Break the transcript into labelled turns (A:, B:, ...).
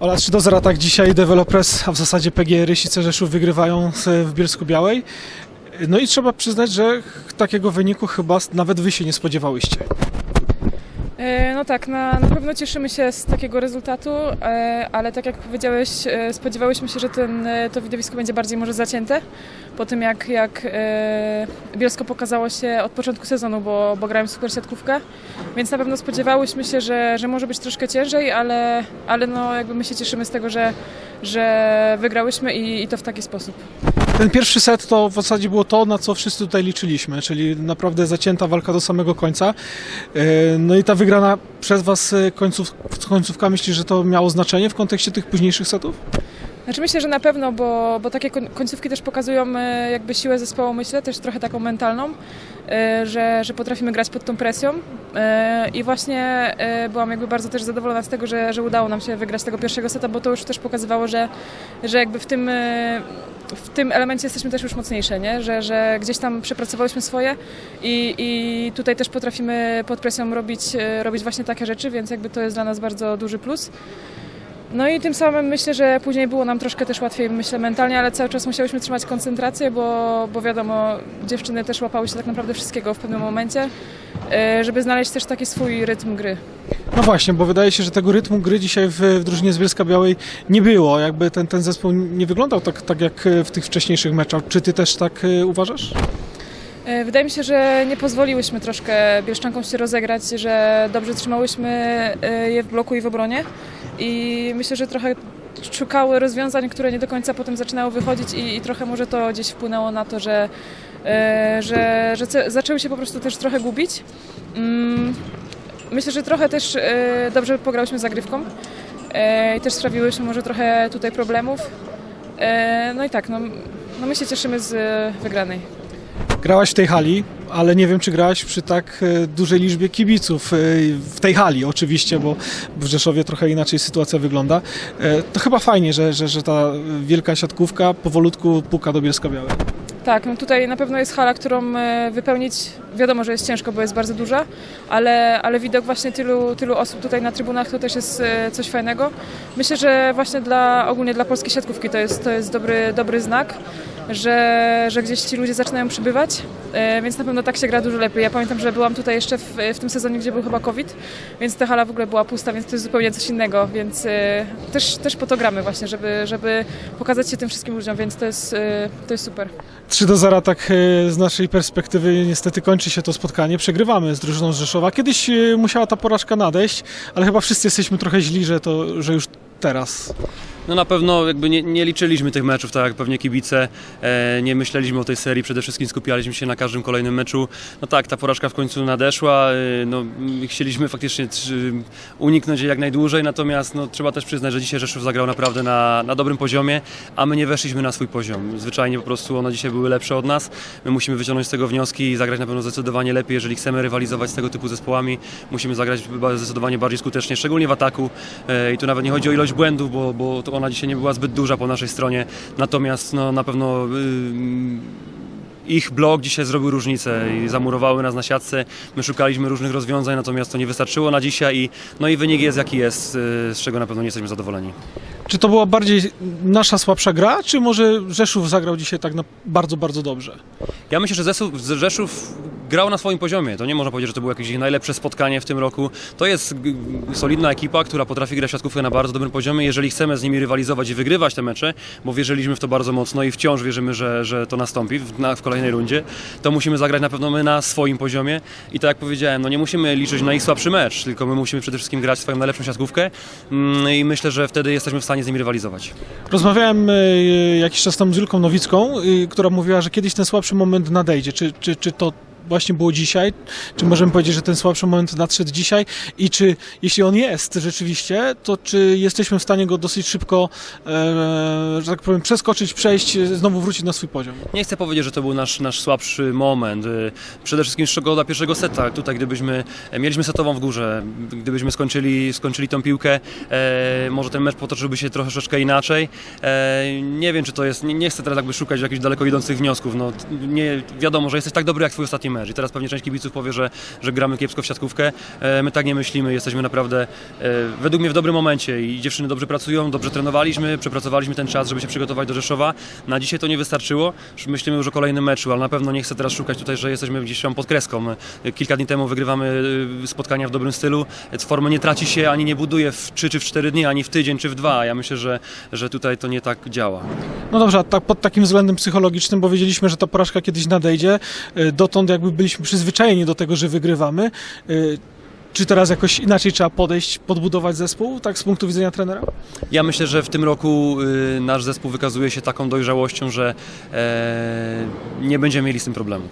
A: Ola 3 do 0, tak dzisiaj Developers, a w zasadzie PG Rysice Rzeszów wygrywają w Bielsku Białej. No i trzeba przyznać, że takiego wyniku chyba nawet wy się nie spodziewałyście.
B: E, No tak, na, na pewno cieszymy się z takiego rezultatu, e, ale tak jak powiedziałeś, e, spodziewałyśmy się, że ten, to widowisko będzie bardziej może zacięte po tym, jak, jak Bielsko pokazało się od początku sezonu, bo, bo grałem super siatkówkę, więc na pewno spodziewałyśmy się, że, że może być troszkę ciężej, ale, ale no jakby my się cieszymy z tego, że, że wygrałyśmy i, i to w taki sposób.
A: Ten pierwszy set to w zasadzie było to, na co wszyscy tutaj liczyliśmy, czyli naprawdę zacięta walka do samego końca. E, No i ta wygrana przez was e, końców, końcówka, myślisz, że to miało znaczenie w kontekście tych późniejszych setów?
B: Znaczy myślę, że na pewno, bo, bo takie koń- końcówki też pokazują e, jakby siłę zespołu, myślę, też trochę taką mentalną, że, że potrafimy grać pod tą presją i właśnie byłam jakby bardzo też zadowolona z tego, że, że udało nam się wygrać tego pierwszego seta, bo to już też pokazywało, że, że jakby w tym, w tym elemencie jesteśmy też już mocniejsze, nie? Że, że gdzieś tam przepracowałyśmy swoje i, i tutaj też potrafimy pod presją robić, e, robić właśnie takie rzeczy, więc jakby to jest dla nas bardzo duży plus. No i tym samym myślę, że później było nam troszkę też łatwiej, myślę, mentalnie, ale cały czas musiałyśmy trzymać koncentrację, bo, bo wiadomo, dziewczyny też łapały się tak naprawdę wszystkiego w pewnym momencie, żeby znaleźć też taki swój rytm gry.
A: No właśnie, bo wydaje się, że tego rytmu gry dzisiaj w, w drużynie z Bielska Białej nie było. Jakby ten, ten zespół nie wyglądał tak, tak jak w tych wcześniejszych meczach. Czy ty też tak e, uważasz?
B: E, Wydaje mi się, że nie pozwoliłyśmy troszkę Bieszczankom się rozegrać, że dobrze trzymałyśmy e, je w bloku i w obronie i myślę, że trochę szukały rozwiązań, które nie do końca potem zaczynały wychodzić i, i trochę może to gdzieś wpłynęło na to, że, e, że, że ce- zaczęły się po prostu też trochę gubić. Mm, Myślę, że trochę też e, dobrze pograłyśmy z zagrywką e, i też sprawiłyśmy może trochę tutaj problemów. E, No i tak, no, no my się cieszymy z e, wygranej.
A: Grałaś w tej hali, ale nie wiem, czy grałaś przy tak e, dużej liczbie kibiców. e, W tej hali oczywiście, bo w Rzeszowie trochę inaczej sytuacja wygląda. E, To chyba fajnie, że, że, że ta wielka siatkówka powolutku puka do Bielska Białej.
B: Tak, no tutaj na pewno jest hala, którą e, wypełnić. Wiadomo, że jest ciężko, bo jest bardzo duża, ale, ale widok właśnie tylu, tylu osób tutaj na trybunach to też jest e, coś fajnego. Myślę, że właśnie dla, ogólnie dla polskiej siatkówki to jest, to jest dobry, dobry znak, że, że gdzieś ci ludzie zaczynają przybywać, więc na pewno tak się gra dużo lepiej. Ja pamiętam, że byłam tutaj jeszcze w, w tym sezonie, gdzie był chyba COVID, więc ta hala w ogóle była pusta, więc to jest zupełnie coś innego, więc e, też, też po to gramy właśnie, żeby, żeby pokazać się tym wszystkim ludziom, więc to jest, e, to jest super.
A: 3 do 0, tak e, z naszej perspektywy niestety kończy się to spotkanie. Przegrywamy z drużyną z Rzeszowa. Kiedyś e, musiała ta porażka nadejść, ale chyba wszyscy jesteśmy trochę źli, że, to, że już teraz.
C: No na pewno jakby nie, nie liczyliśmy tych meczów, tak jak pewnie kibice, e, nie myśleliśmy o tej serii, przede wszystkim skupialiśmy się na każdym kolejnym meczu. No tak, ta porażka w końcu nadeszła, e, no, chcieliśmy faktycznie trzy- uniknąć jej jak najdłużej, natomiast no, trzeba też przyznać, że dzisiaj Rzeszów zagrał naprawdę na, na dobrym poziomie, a my nie weszliśmy na swój poziom. Zwyczajnie po prostu one dzisiaj były lepsze od nas, my musimy wyciągnąć z tego wnioski i zagrać na pewno zdecydowanie lepiej, jeżeli chcemy rywalizować z tego typu zespołami, musimy zagrać zdecydowanie bardziej skutecznie, szczególnie w ataku E, i tu nawet nie chodzi o ilość błędów, bo, bo to ona dzisiaj nie była zbyt duża po naszej stronie, natomiast no, na pewno ym, ich blok dzisiaj zrobił różnicę i zamurowały nas na siatce. My szukaliśmy różnych rozwiązań, natomiast to nie wystarczyło na dzisiaj i, no i wynik jest jaki jest, y, z czego na pewno nie jesteśmy zadowoleni.
A: Czy to była bardziej nasza słabsza gra, czy może Rzeszów zagrał dzisiaj tak bardzo, bardzo dobrze?
C: Ja myślę, że Rzeszów grał na swoim poziomie. To nie można powiedzieć, że to było jakieś najlepsze spotkanie w tym roku. To jest solidna ekipa, która potrafi grać siatkówkę na bardzo dobrym poziomie. Jeżeli chcemy z nimi rywalizować i wygrywać te mecze, bo wierzyliśmy w to bardzo mocno i wciąż wierzymy, że, że to nastąpi w, na, w kolejnej rundzie, to musimy zagrać na pewno my na swoim poziomie. I tak jak powiedziałem, no nie musimy liczyć na ich słabszy mecz, tylko my musimy przede wszystkim grać swoją najlepszą siatkówkę mm, i myślę, że wtedy jesteśmy w stanie z nimi rywalizować.
A: Rozmawiałem e, jakiś czas temu z Julką Nowicką, e, która mówiła, że kiedyś ten słabszy moment nadejdzie. Czy, czy, czy to właśnie było dzisiaj? Czy możemy powiedzieć, że ten słabszy moment nadszedł dzisiaj? I czy, jeśli on jest rzeczywiście, to czy jesteśmy w stanie go dosyć szybko, e, że tak powiem, przeskoczyć, przejść, e, znowu wrócić na swój poziom?
C: Nie chcę powiedzieć, że to był nasz, nasz słabszy moment. Y, Przede wszystkim szkoda pierwszego seta. Tutaj gdybyśmy, e, mieliśmy setową w górze, gdybyśmy skończyli, skończyli tą piłkę, e, może ten mecz potoczyłby się troszeczkę inaczej. E, nie wiem, czy to jest, nie, nie chcę teraz jakby szukać jakichś daleko idących wniosków. No, nie, wiadomo, że jesteś tak dobry jak twój ostatni mecz. I teraz pewnie część kibiców powie, że, że gramy kiepsko w siatkówkę. E, My tak nie myślimy, jesteśmy naprawdę e, według mnie w dobrym momencie i dziewczyny dobrze pracują, dobrze trenowaliśmy, przepracowaliśmy ten czas, żeby się przygotować do Rzeszowa. Na dzisiaj to nie wystarczyło. Myślimy już o kolejnym meczu, ale na pewno nie chcę teraz szukać tutaj, że jesteśmy gdzieś tam pod kreską. E, Kilka dni temu wygrywamy spotkania w dobrym stylu. Formy nie traci się ani nie buduje w 3 czy w 4 dni, ani w tydzień czy w dwa. Ja myślę, że, że tutaj to nie tak działa.
A: No dobrze, a tak pod takim względem psychologicznym, bo wiedzieliśmy, że ta porażka kiedyś nadejdzie. Dotąd jakby byliśmy przyzwyczajeni do tego, że wygrywamy. Y, Czy teraz jakoś inaczej trzeba podejść, podbudować zespół, tak z punktu widzenia trenera?
C: Ja myślę, że w tym roku y, nasz zespół wykazuje się taką dojrzałością, że e, nie będziemy mieli z tym problemów.